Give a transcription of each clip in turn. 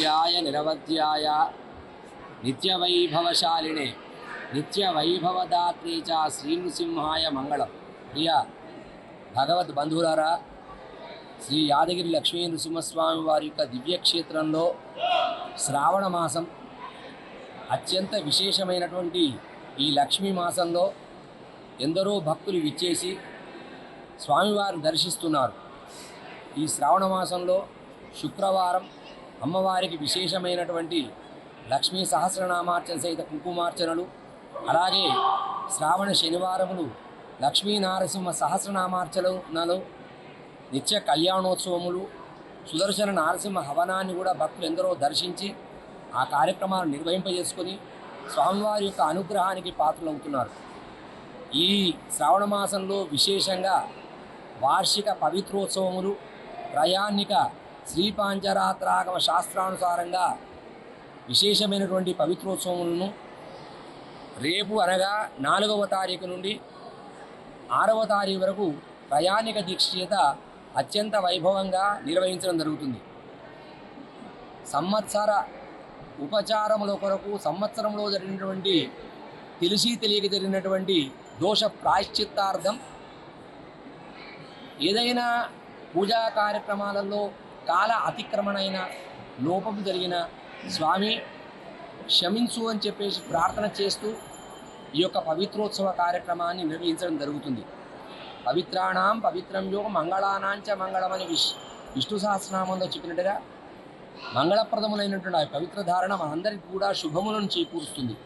నిత్యాయ నిరవధ్యాయ నిత్యవైభవశాలినే నిత్యవైభవదాత్రే చ శ్రీనృసింహాయ మంగళం ప్రియ భగవద్ బంధువులారా శ్రీ యాదగిరి లక్ష్మీ నృసింహస్వామి వారి యొక్క దివ్యక్షేత్రంలో శ్రావణ మాసం అత్యంత విశేషమైనటువంటి ఈ లక్ష్మీ మాసంలో ఎందరో భక్తులు విచ్చేసి స్వామివారిని దర్శిస్తున్నారు. ఈ శ్రావణ మాసంలో శుక్రవారం అమ్మవారికి విశేషమైనటువంటి లక్ష్మీ సహస్రనామార్చన సహిత కుంకుమార్చనలు అలాగే శ్రావణ శనివారములు లక్ష్మీ నారసింహ సహస్రనామార్చనలు నిత్య కళ్యాణోత్సవములు సుదర్శన నారసింహ హవనాన్ని కూడా భక్తులు ఎందరో దర్శించి ఆ కార్యక్రమాలు నిర్వహింపజేసుకొని స్వామివారి యొక్క అనుగ్రహానికి పాత్రలవుతున్నారు. ఈ శ్రావణ మాసంలో విశేషంగా వార్షిక పవిత్రోత్సవములు ప్రయాణిక శ్రీపాంచరాత్రాగమ శాస్త్రానుసారంగా విశేషమైనటువంటి పవిత్రోత్సవములను రేపు అనగా నాలుగవ తారీఖు నుండి ఆరవ తారీఖు వరకు ప్రయాణిక దీక్ష చేత అత్యంత వైభవంగా నిర్వహించడం జరుగుతుంది. సంవత్సర ఉపచారముల కొరకు సంవత్సరంలో జరిగినటువంటి తెలిసి తెలియక జరిగినటువంటి దోష ప్రాయశ్చిత్తార్థం ఏదైనా పూజా కార్యక్రమాలలో కాల అతిక్రమణ లోపము లోపం జరిగిన స్వామి క్షమించు అని చెప్పేసి ప్రార్థన చేస్తూ ఈ యొక్క పవిత్రోత్సవ కార్యక్రమాన్ని నిర్వహించడం జరుగుతుంది. పవిత్రాణం పవిత్రం యోగ మంగళానాంచ మంగళం అని విష్ విష్ణు సహస్రనామంలో చెప్పినట్టుగా మంగళప్రదములైనటువంటి ఆ పవిత్ర ధారణ మనందరికీ కూడా శుభములను చేకూరుస్తుంది.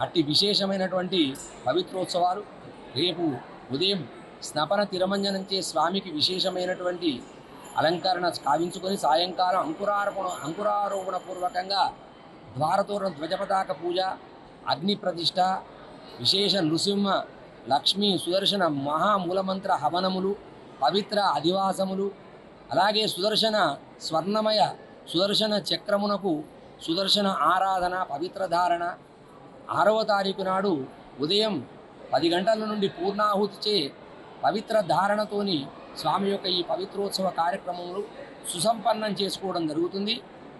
అట్టి విశేషమైనటువంటి పవిత్రోత్సవాలు రేపు ఉదయం స్నపన తిరమంజనంచే స్వామికి విశేషమైనటువంటి అలంకరణ కావించుకొని సాయంకాలం అంకురారోపణ అంకురారోపణ పూర్వకంగా ద్వారతోరణ ధ్వజపతాక పూజ అగ్ని ప్రతిష్ట విశేష నృసింహ లక్ష్మీ సుదర్శన మహామూలమంత్ర హవనములు పవిత్ర అధివాసములు అలాగే సుదర్శన స్వర్ణమయ సుదర్శన చక్రమునకు సుదర్శన ఆరాధన పవిత్ర ధారణ. ఆరవ తారీఖు నాడు ఉదయం పది గంటల నుండి పూర్ణాహుతిచే పవిత్ర ధారణతోని స్వామి యొక్క ఈ పవిత్రోత్సవ కార్యక్రమములు సుసంపన్నం చేసుకోవడం జరుగుతుంది.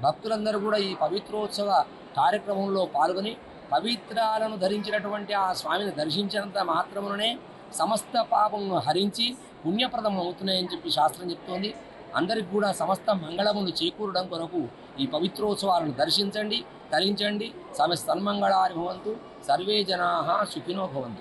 భక్తులందరూ కూడా ఈ పవిత్రోత్సవ కార్యక్రమంలో పాల్గొని పవిత్రాలను ధరించినటువంటి ఆ స్వామిని దర్శించినంత మాత్రముననే సమస్త పాపమును హరించి పుణ్యప్రదం అవుతున్నాయని చెప్పి శాస్త్రం చెప్తోంది. అందరికి కూడా సమస్త మంగళమును చేకూరడం కొరకు ఈ పవిత్రోత్సవాలను దర్శించండి తరించండి. సమస్త సన్మంగళారి భవంతు సర్వే జనా సుఖినో భవంతు.